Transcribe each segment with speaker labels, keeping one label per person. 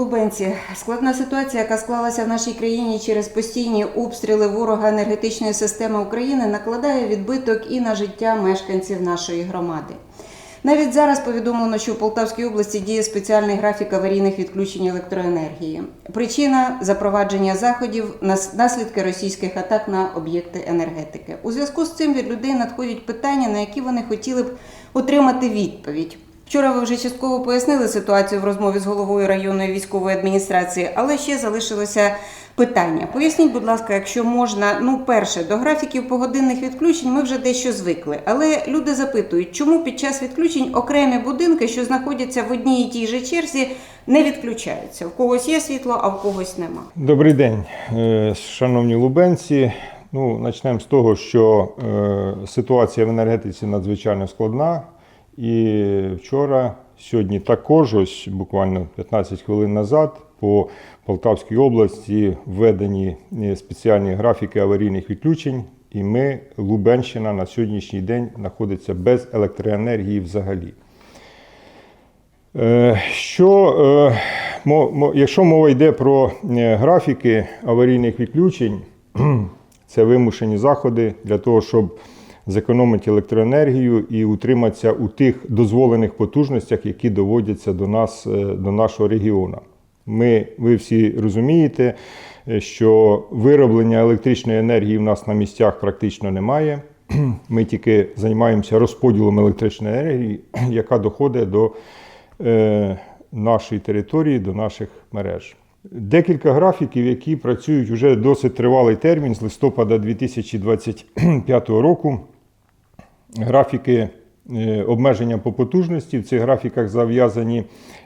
Speaker 1: Лубенці, складна ситуація, яка склалася в нашій країні через постійні обстріли ворога енергетичної системи України, накладає відбиток і на життя мешканців нашої громади. Навіть зараз повідомлено, що в Полтавській області діє спеціальний графік аварійних відключень електроенергії. Причина запровадження заходів нас- наслідки російських атак на об'єкти енергетики. У зв'язку з цим від людей надходять питання, на які вони хотіли б отримати відповідь. Вчора ви вже частково пояснили ситуацію в розмові з головою районної військової адміністрації, але ще залишилося питання. Поясніть, будь ласка, якщо можна, ну перше, до графіків погодинних відключень ми вже дещо звикли. Але люди запитують, чому під час відключень окремі будинки, що знаходяться в одній і тій же черзі, не відключаються. В когось є світло, а в когось нема.
Speaker 2: Добрий день, е, шановні лубенці. Ну, почнемо з того, що е, ситуація в енергетиці надзвичайно складна. І вчора, сьогодні також, ось буквально 15 хвилин назад, по Полтавській області введені е, спеціальні графіки аварійних відключень. І ми, Лубенщина, на сьогоднішній день знаходиться без електроенергії взагалі. Е, Що, е, якщо мова йде про графіки аварійних відключень, це вимушені заходи для того, щоб зекономити електроенергію і утриматися у тих дозволених потужностях, які доводяться до нас, е, до нашого регіону. Ми, ви всі розумієте, е, що вироблення електричної енергії в нас на місцях практично немає. Ми тільки займаємося розподілом електричної енергії, яка доходить до е, нашої території, до наших мереж. Декілька графіків, які працюють вже досить тривалий термін з листопада 2025 року. Графіки е, обмеження по потужності. В цих графіках зав'язані,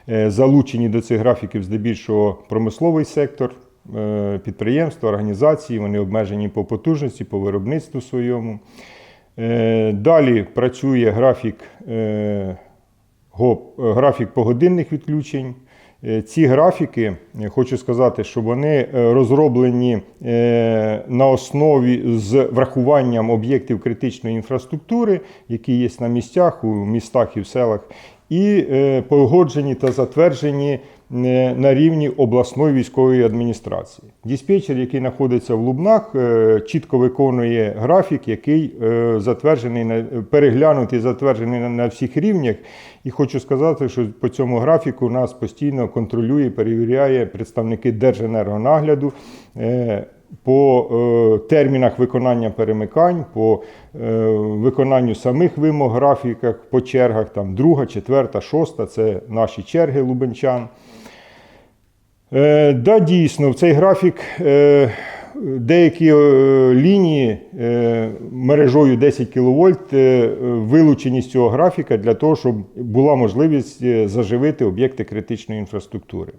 Speaker 2: е, залучені до цих графіків здебільшого промисловий сектор, е, підприємства, організації. Вони обмежені по потужності, по виробництву своєму. Далі працює графік, графік погодинних відключень. Е, Ці графіки, е, хочу сказати, що вони е, розроблені на основі з врахуванням об'єктів критичної інфраструктури, які є на місцях, у містах і в селах, і погоджені та затверджені на рівні обласної військової адміністрації. Диспетчер, який знаходиться в Лубнах, е, чітко виконує графік, який е, затверджений на переглянутий, затверджений на- на всіх рівнях. І хочу сказати, що по цьому графіку нас постійно контролює, перевіряє представники Держенергонагляду. е, По е, термінах виконання перемикань, по е, виконанню самих вимог графіках, по чергах, там друга, четверта, шоста це наші черги лубенчан. Е, да, дійсно, в цей графік е, деякі е, лінії е, мережою 10 кВт вилучені з цього графіка для того, щоб була можливість заживити об'єкти критичної інфраструктури.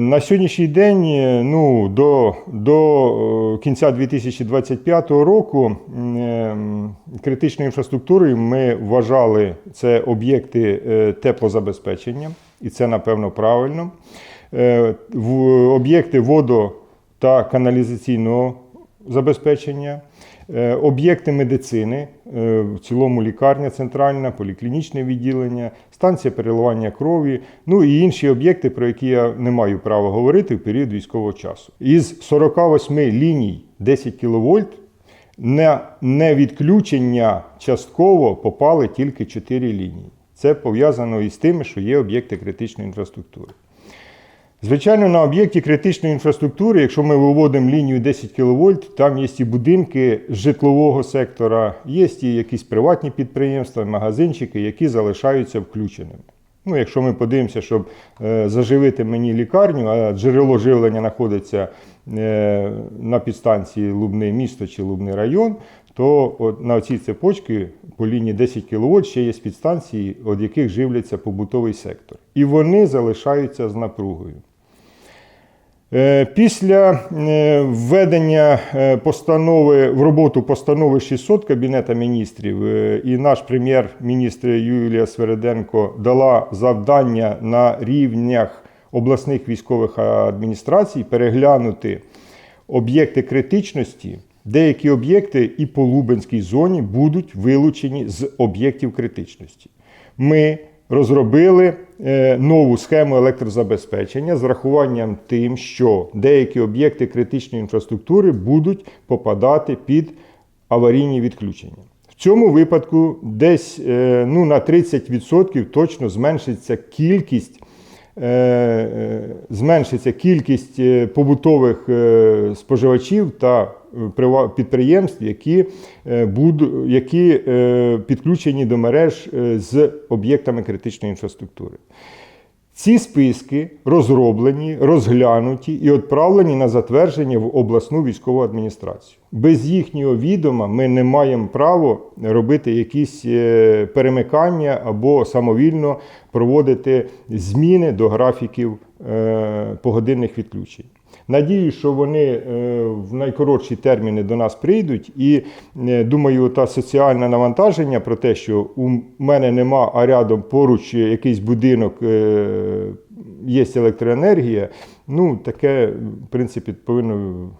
Speaker 2: На сьогоднішній день, ну, до, до кінця 2025 року критичною інфраструктурою ми вважали це об'єкти теплозабезпечення, і це, напевно, правильно. Е, в- Об'єкти водо та каналізаційного забезпечення, е, об'єкти медицини, е, в цілому лікарня центральна, поліклінічне відділення, станція переливання крові, ну і інші об'єкти, про які я не маю права говорити в період військового часу. Із 48 ліній 10 кВт на невідключення частково попали тільки 4 лінії. Це пов'язано із тим, що є об'єкти критичної інфраструктури. Звичайно, на об'єкті критичної інфраструктури, якщо ми виводимо лінію 10 кВт, там є і будинки житлового сектора, є і якісь приватні підприємства, магазинчики, які залишаються включеними. Ну, якщо ми подивимося, щоб е, заживити мені лікарню, а джерело живлення знаходиться е, на підстанції Лубне місто чи Лубний район, то от на цій цепочці по лінії 10 кВт ще є підстанції, від яких живляться побутовий сектор. І вони залишаються з напругою. Е, Після е, введення е, постанови в роботу постанови 600 Кабінета міністрів і наш прем'єр-міністр Юлія Свереденко дала завдання на рівнях обласних військових адміністрацій переглянути об'єкти критичності. Деякі об'єкти і по Лубенській зоні будуть вилучені з об'єктів критичності. Ми розробили е, нову схему електрозабезпечення з врахуванням тим, що деякі об'єкти критичної інфраструктури будуть попадати під аварійні відключення. В цьому випадку десь е, ну, на 30% точно зменшиться кількість. е, Зменшиться кількість побутових споживачів та підприємств, які, е, які е, підключені до мереж е, з об'єктами критичної інфраструктури. Ці списки розроблені, розглянуті і відправлені на затвердження в обласну військову адміністрацію. Без їхнього відома ми не маємо права робити якісь перемикання або самовільно проводити зміни до графіків погодинних відключень. Надію, що вони е, в найкоротші терміни до нас прийдуть, і е, думаю, та соціальне навантаження про те, що у мене нема, а рядом поруч якийсь будинок е, є електроенергія. Ну, таке, в принципі, повинно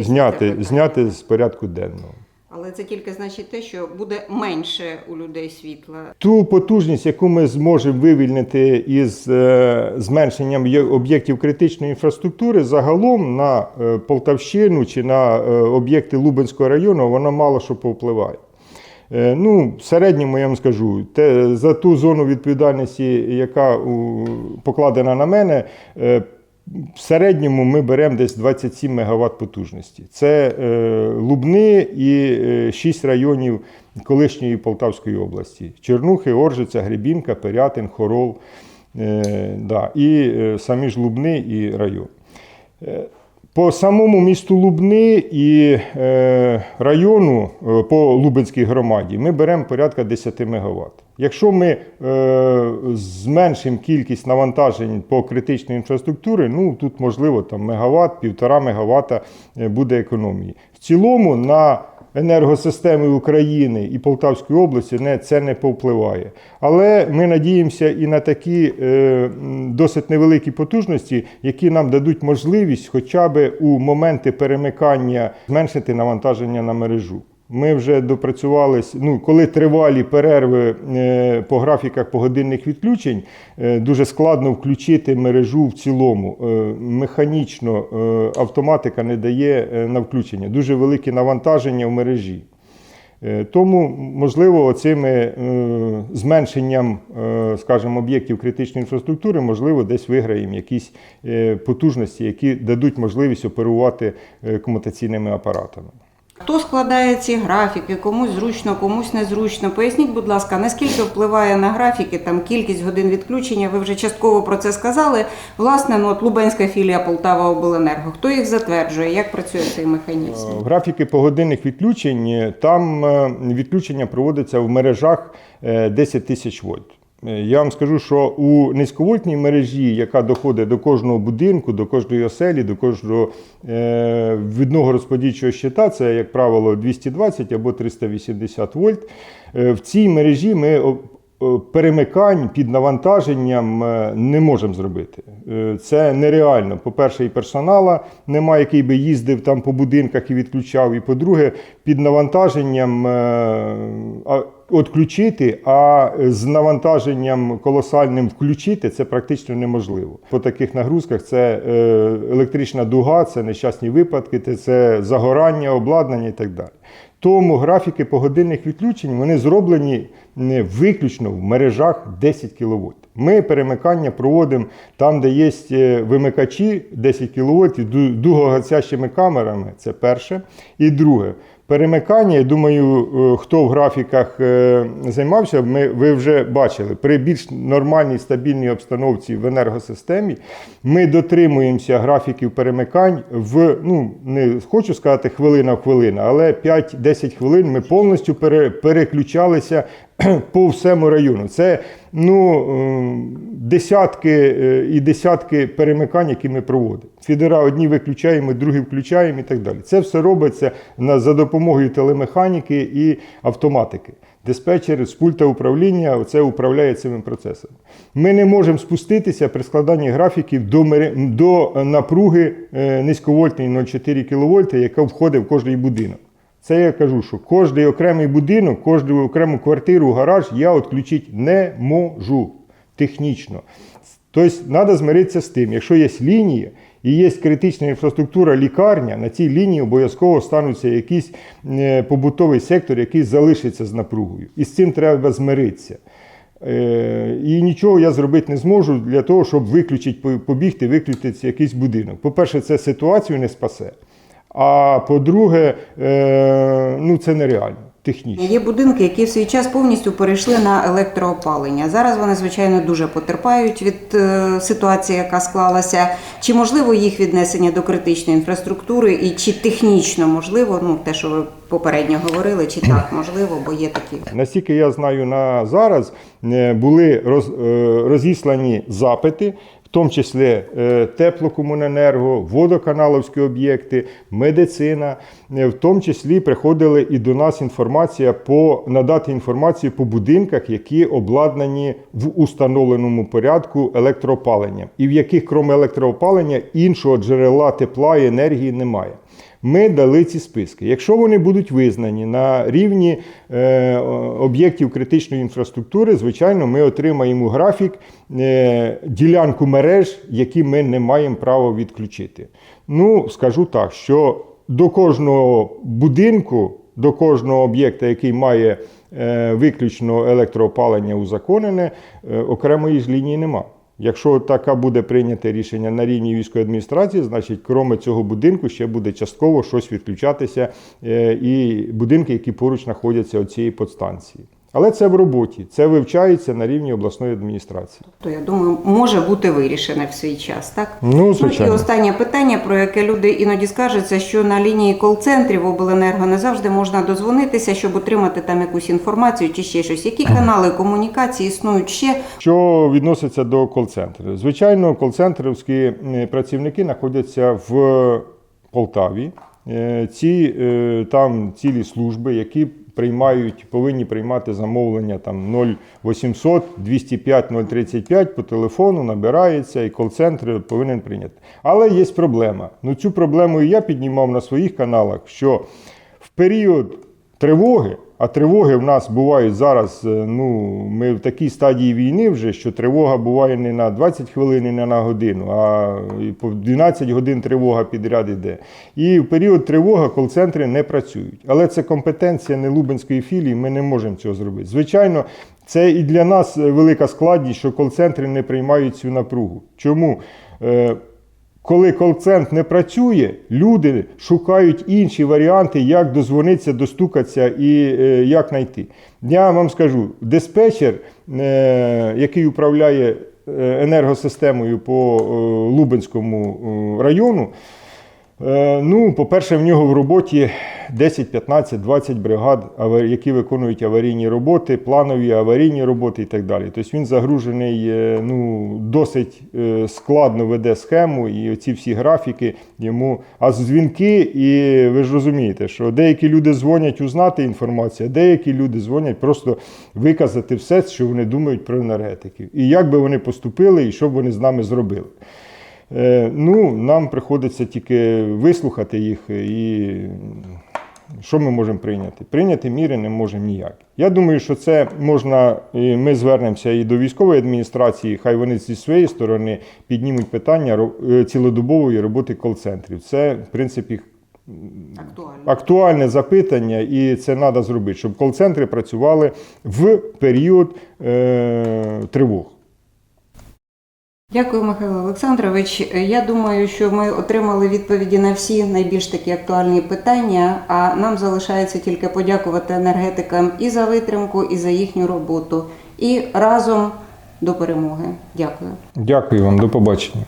Speaker 1: Зняти,
Speaker 2: зняти, з порядку денного.
Speaker 1: Але це тільки значить те, що буде менше у людей світла.
Speaker 2: Ту потужність, яку ми зможемо вивільнити із е, зменшенням об'єктів критичної інфраструктури, загалом на е, Полтавщину чи на е, об'єкти Лубенського району, вона мало що повпливає. Ну, в середньому я вам скажу, те, за ту зону відповідальності, яка покладена на мене, в середньому ми беремо десь 27 МВт потужності. Це е, Лубни і е, 6 районів колишньої Полтавської області: Чернухи, Оржиця, Гребінка, Пирятин, Хорол, е, да, і е, самі ж Лубни і район. Е, По самому місту Лубни і е, району е, по Лубенській громаді ми беремо порядка 10 МВт. Якщо ми е, зменшимо кількість навантажень по критичній інфраструктурі, ну тут можливо там мегаватт, півтора мегаватта е, буде економії. В цілому на енергосистеми України і Полтавської області не, це не повпливає. Але ми надіємося і на такі е, досить невеликі потужності, які нам дадуть можливість хоча б у моменти перемикання зменшити навантаження на мережу. Ми вже допрацювалися, ну, коли тривалі перерви е, по графіках погодинних відключень, е, дуже складно включити мережу в цілому. Е, Механічно автоматика не дає на включення. Дуже великі навантаження в мережі. Тому, можливо, цими е, зменшенням, скажімо, об'єктів критичної інфраструктури, можливо, десь виграємо якісь потужності, які дадуть можливість оперувати комутаційними апаратами.
Speaker 1: Хто складає ці графіки, комусь зручно, комусь незручно. Поясніть, будь ласка, наскільки впливає на графіки там кількість годин відключення? Ви вже частково про це сказали. Власне, ну от Лубенська філія Полтава Обленерго. Хто їх затверджує? Як працює цей механізм?
Speaker 2: Графіки погодинних відключень е, там е, відключення проводиться в мережах е, 10 тисяч вольт. Е, Я вам скажу, що у низьковольтній мережі, яка доходить до кожного будинку, до кожної оселі, до кожного е, відного розподільчого щита, це, як правило, 220 або 380 вольт. е, В цій мережі ми о, перемикань під навантаженням е, не можемо зробити. Е, Це нереально. По-перше, і персонала немає, який би їздив там по будинках і відключав. І по-друге, під навантаженням е, відключити, а з навантаженням колосальним включити це практично неможливо. По таких нагрузках це е, електрична дуга, це нещасні випадки, це- загорання, обладнання і так далі. Тому графіки погодинних відключень вони зроблені виключно в мережах 10 кВт. Ми перемикання проводимо там, де є е, вимикачі 10 кВт ду- дугогасящими камерами. Це перше. І друге. Перемикання, я думаю, е, хто в графіках е, займався, ми, ви вже бачили, при більш нормальній стабільній обстановці в енергосистемі ми дотримуємося графіків перемикань в, ну, не хочу сказати хвилина в хвилину, але 5-10 хвилин ми повністю пере, переключалися по всьому району. Це ну, е, десятки е, і десятки перемикань, які ми проводимо. Фідера одні виключаємо, другі включаємо і так далі. Це все робиться за допомогою телемеханіки і автоматики. Диспетчер з пульта управління це управляє цими процесами. Ми не можемо спуститися при складанні графіків до, до напруги е, низьковольтної 0,4 кВт, яка входить в кожний будинок. Це я кажу, що кожний окремий будинок, кожну окрему квартиру, гараж я відключити не можу технічно. Тобто треба змиритися з тим, якщо є лінія і є критична інфраструктура лікарня, на цій лінії обов'язково стануться якийсь е, побутовий сектор, який залишиться з напругою. І з цим треба змиритися. Е, І нічого я зробити не зможу для того, щоб виключити, побігти, виключити якийсь будинок. По-перше, це ситуацію не спасе. А по-друге, е, ну це нереально, технічно.
Speaker 1: Є будинки, які в свій час повністю перейшли на електроопалення. Зараз вони, звичайно, дуже потерпають від е, ситуації, яка склалася. Чи можливо їх віднесення до критичної інфраструктури, і чи технічно можливо, ну те, що ви попередньо говорили, чи так можливо, бо є такі.
Speaker 2: Наскільки я знаю на зараз, були роз, е, розіслані запити, в тому числі е, теплокомуненерго, водоканаловські об'єкти, медицина. Е, В тому числі приходили і до нас інформація по надати інформацію по будинках, які обладнані в установленому порядку електроопаленням, і в яких, крім електроопалення, іншого джерела тепла і енергії немає. Ми дали ці списки. Якщо вони будуть визнані на рівні е, об'єктів критичної інфраструктури, звичайно, ми отримаємо графік, е, ділянку мереж, які ми не маємо права відключити. Ну, скажу так, що до кожного будинку, до кожного об'єкта, який має е, виключно електроопалення узаконене, е, окремої ж лінії немає. Якщо таке буде прийняте рішення на рівні військової адміністрації, значить, крім цього будинку, ще буде частково щось відключатися е, і будинки, які поруч знаходяться від цієї подстанції. Але це в роботі, це вивчається на рівні обласної адміністрації.
Speaker 1: То я думаю, може бути вирішене в свій час, так?
Speaker 2: Ну,
Speaker 1: і останнє питання, про яке люди іноді скаржаться, що на лінії кол-центрів обленерго не завжди можна дозвонитися, щоб отримати там якусь інформацію чи ще щось. Які канали комунікації існують ще?
Speaker 2: Що відноситься до кол-центру? Звичайно, кол-центрівські е, працівники знаходяться в Полтаві. Е, Ці е, там цілі служби, які приймають, повинні приймати замовлення там 0800 205 035 по телефону набирається і кол-центр повинен прийняти. Але є проблема. Ну цю проблему і я піднімав на своїх каналах, що в період тривоги, а тривоги в нас бувають зараз. е, Ну, ми в такій стадії війни вже, що тривога буває не на 20 хвилин, не на годину, а по 12 годин тривога підряд іде. І в період тривоги кол-центри не працюють. Але це компетенція не Лубенської філії, ми не можемо цього зробити. Звичайно, це і для нас велика складність, що кол-центри не приймають цю напругу. Чому? Коли колцент не працює, люди шукають інші варіанти, як дозвонитися, достукатися і е, як знайти. Я вам скажу, диспетчер, е, який управляє е, енергосистемою по е, Лубенському е, району, Ну, по-перше, в нього в роботі 10, 15, 20 бригад, які виконують аварійні роботи, планові аварійні роботи і так далі. Тобто він загружений, е, ну, досить е, складно веде схему, і оці всі графіки йому. А дзвінки, і ви ж розумієте, що деякі люди дзвонять узнати інформацію, а деякі люди дзвонять просто виказати все, що вони думають про енергетиків. І як би вони поступили, і що б вони з нами зробили. Е, Ну, нам приходиться тільки вислухати їх і що ми можемо прийняти? Прийняти міри не можемо ніяк. Я думаю, що це можна, і ми звернемося і до військової адміністрації, хай вони зі своєї сторони піднімуть питання е, цілодобової роботи кол-центрів. Це, в принципі,
Speaker 1: Актуально.
Speaker 2: актуальне запитання, і це треба зробити, щоб кол-центри працювали в період е, тривог.
Speaker 1: Дякую, Михайло Олександрович. Я думаю, що ми отримали відповіді на всі найбільш такі актуальні питання. А нам залишається тільки подякувати енергетикам і за витримку, і за їхню роботу. І разом до перемоги. Дякую.
Speaker 2: Дякую вам, до побачення.